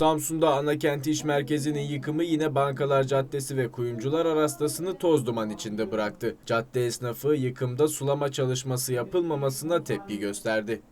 Samsun'da ana kenti iş merkezinin yıkımı yine Bankalar Caddesi ve Kuyumcular arastasını toz duman içinde bıraktı. Cadde esnafı yıkımda sulama çalışması yapılmamasına tepki gösterdi.